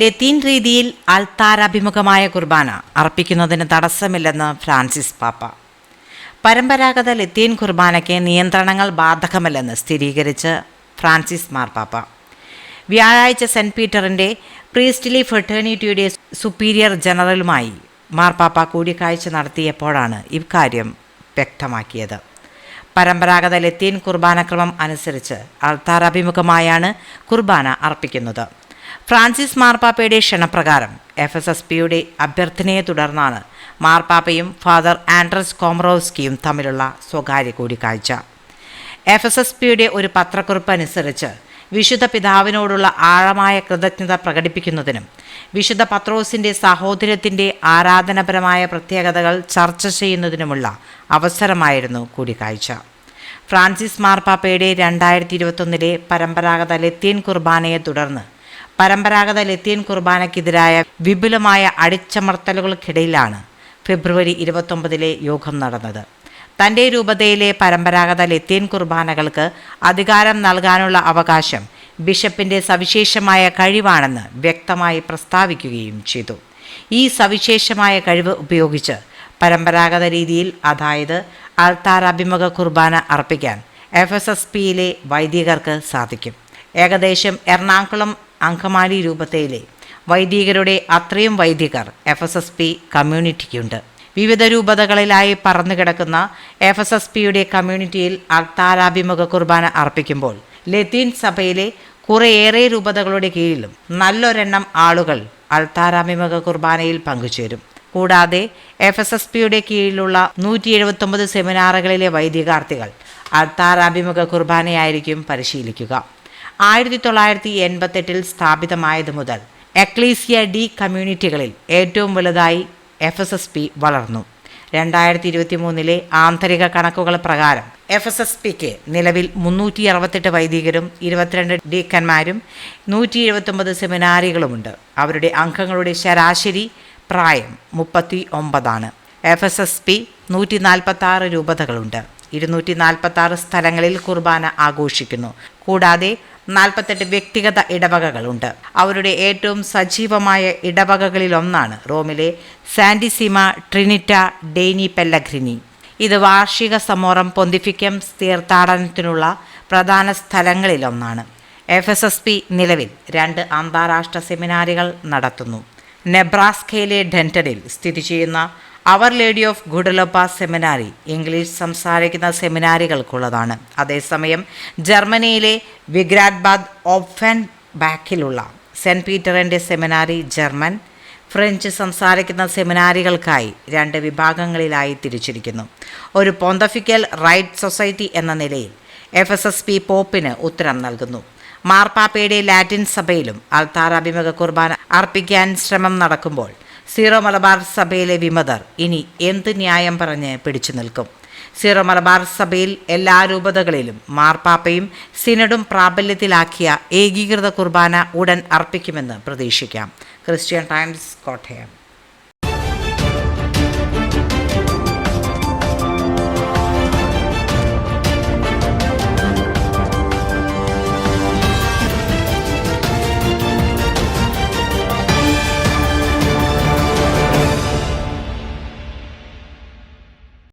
ലത്തീൻ രീതിയിൽ അൽത്താരാഭിമുഖമായ കുർബാന അർപ്പിക്കുന്നതിന് തടസ്സമില്ലെന്ന് ഫ്രാൻസിസ് പാപ്പ. പരമ്പരാഗത ലത്തീൻ കുർബാനയ്ക്ക് നിയന്ത്രണങ്ങൾ ബാധകമല്ലെന്ന് സ്ഥിരീകരിച്ച് ഫ്രാൻസിസ് മാർപ്പാപ്പ വ്യാഴാഴ്ച സെന്റ് പീറ്ററിന്റെ പ്രീസ്റ്റ്ലി ഫെട്ടേണിറ്റിയുടെ സുപ്പീരിയർ ജനറലുമായി മാർപ്പാപ്പ കൂടിക്കാഴ്ച നടത്തിയപ്പോഴാണ് ഇക്കാര്യം വ്യക്തമാക്കിയത്. പരമ്പരാഗത ലത്തീൻ കുർബാനക്രമം അനുസരിച്ച് അൾത്താരാഭിമുഖമായാണ് കുർബാന അർപ്പിക്കുന്നത്. ഫ്രാൻസിസ് മാർപ്പാപ്പയുടെ ക്ഷണപ്രകാരം എഫ് എസ് എസ് പിയുടെ അഭ്യർത്ഥനയെ തുടർന്നാണ് മാർപ്പാപ്പയും ഫാദർ ആൻഡ്രസ് കോമറോസ്കിയും തമ്മിലുള്ള സ്വകാര്യ കൂടിക്കാഴ്ച. എഫ് എസ് എസ് പിയുടെ ഒരു പത്രക്കുറിപ്പ് അനുസരിച്ച് വിശുദ്ധ പിതാവിനോടുള്ള ആഴമായ കൃതജ്ഞത പ്രകടിപ്പിക്കുന്നതിനും വിശുദ്ധ പത്രോസിന്റെ സഹോദരത്തിന്റെ ആരാധനപരമായ പ്രത്യേകതകൾ ചർച്ച ചെയ്യുന്നതിനുമുള്ള അവസരമായിരുന്നു കൂടിക്കാഴ്ച. ഫ്രാൻസിസ് മാർപ്പാപ്പയുടെ രണ്ടായിരത്തി ഇരുപത്തൊന്നിലെ പരമ്പരാഗത ലത്തീൻ കുർബാനയെ തുടർന്ന് പരമ്പരാഗത ലത്തീൻ കുർബാനയ്ക്കെതിരായ വിപുലമായ അടിച്ചമർത്തലുകൾക്കിടയിലാണ് ഫെബ്രുവരി ഇരുപത്തൊമ്പതിലെ യോഗം നടന്നത്. തന്റെ രൂപതയിലെ പരമ്പരാഗത ലത്തീൻ കുർബാനകൾക്ക് അധികാരം നൽകാനുള്ള അവകാശം ബിഷപ്പിന്റെ സവിശേഷമായ കഴിവാണെന്ന് വ്യക്തമായി പ്രസ്താവിക്കുകയും ചെയ്തു. ഈ സവിശേഷമായ കഴിവ് ഉപയോഗിച്ച് പരമ്പരാഗത രീതിയിൽ അതായത് അൾത്താരാഭിമുഖ കുർബാന അർപ്പിക്കാൻ എഫ് എസ് എസ് പിയിലെ വൈദികർക്ക് സാധിക്കും. ഏകദേശം എറണാകുളം അങ്കമാലി രൂപതയിലെ വൈദികരുടെ അത്രയും വൈദികർ എഫ് എസ് എസ് പി കമ്മ്യൂണിറ്റിക്കുണ്ട്. വിവിധ രൂപതകളിലായി പറന്നു കിടക്കുന്ന എഫ് എസ് എസ് പിയുടെ കമ്മ്യൂണിറ്റിയിൽ അർത്താലാഭിമുഖ കുർബാന അർപ്പിക്കുമ്പോൾ ലത്തീൻ സഭയിലെ കുറേയേറെ രൂപതകളുടെ കീഴിലും നല്ലൊരെണ്ണം ആളുകൾ അൾത്താരാഭിമുഖ കുർബാനയിൽ പങ്കുചേരും. കൂടാതെ എഫ് എസ് എസ് പിയുടെ കീഴിലുള്ള നൂറ്റി എഴുപത്തൊമ്പത് സെമിനാറുകളിലെ വൈദികാർത്ഥികൾ അൾത്താരാഭിമുഖ കുർബാനയായിരിക്കും പരിശീലിക്കുക. ആയിരത്തി തൊള്ളായിരത്തി എൺപത്തെട്ടിൽ സ്ഥാപിതമായത് മുതൽ എക്ലീസിയ ഡി കമ്മ്യൂണിറ്റികളിൽ ഏറ്റവും വലുതായി എഫ് എസ് എസ് പി വളർന്നു. രണ്ടായിരത്തി ഇരുപത്തി മൂന്നിലെ ആന്തരിക കണക്കുകൾ പ്രകാരം എഫ് എസ് എസ് പിക്ക് നിലവിൽ മുന്നൂറ്റി അറുപത്തെട്ട് വൈദികരും ഇരുപത്തിരണ്ട് ഡീക്കന്മാരും നൂറ്റി എഴുപത്തൊമ്പത് സെമിനാരികളുമുണ്ട്. അവരുടെ അംഗങ്ങളുടെ ശരാശരി പ്രായം മുപ്പത്തി ഒമ്പതാണ് എഫ് എസ് എസ് പി നൂറ്റി നാൽപ്പത്തി ആറ് രൂപതകളുണ്ട്. ഇരുന്നൂറ്റി നാൽപ്പത്തി ആറ് സ്ഥലങ്ങളിൽ കുർബാന ആഘോഷിക്കുന്നു. കൂടാതെ നാൽപ്പത്തെട്ട് വ്യക്തിഗത ഇടവകകളുണ്ട്. അവരുടെ ഏറ്റവും സജീവമായ ഇടവകകളിലൊന്നാണ് റോമിലെ സാന്റിസിമ ട്രിനിറ്റ ഡെയ്നി പെല്ലഗ്രിനി. ഇത് വാർഷിക സമോറം പൊന്തിഫിക്കം തീർത്ഥാടനത്തിനുള്ള പ്രധാന സ്ഥലങ്ങളിലൊന്നാണ്. എഫ് എസ് എസ് പി നിലവിൽ രണ്ട് അന്താരാഷ്ട്ര സെമിനാറുകൾ നടത്തുന്നു. നെബ്രാസ്കയിലെ ഡെന്റണിൽ സ്ഥിതി ചെയ്യുന്ന our lady of Guadalupe seminary English സംസാരിക്കുന്ന സെമിനാരികൾക്കുള്ളതാണ് അതേസമയം ജർമ്മനിയിലെ വിഗ്രാഡ്ബാദ് ഓഫൻ ബാക്കിലുള്ള സെന്റ് പീറ്ററിന്റെ സെമിനാരി ജർമ്മൻ ഫ്രഞ്ച് സംസാരിക്കുന്ന സെമിനാരികൾക്കായി രണ്ട് വിഭാഗങ്ങളിലായി തിരിച്ചിരിക്കുന്നു. ഒരു പോന്തഫിക്കൽ റൈറ്റ് സൊസൈറ്റി എന്ന നിലയിൽ എഫ് എസ് എസ് പി പോപ്പിന് ഉത്തരം നൽകുന്നു. മാർപ്പാപ്പയുടെ ലാറ്റിൻ സഭയിലും അൾത്താറാഭിമുഖ കുർബാന അർപ്പിക്കാൻ ശ്രമം നടക്കുമ്പോൾ സീറോ മലബാർ സഭയിലെ വിമതർ ഇനി എന്ത് ന്യായം പറഞ്ഞ് പിടിച്ചു നിൽക്കും? സീറോ മലബാർ സഭയിൽ എല്ലാ രൂപതകളിലും മാർപ്പാപ്പയും സിനഡും പ്രാബല്യത്തിലാക്കിയ ഏകീകൃത കുർബാന ഉടൻ അർപ്പിക്കുമെന്ന് പ്രതീക്ഷിക്കാം. Christian Times Kottayam.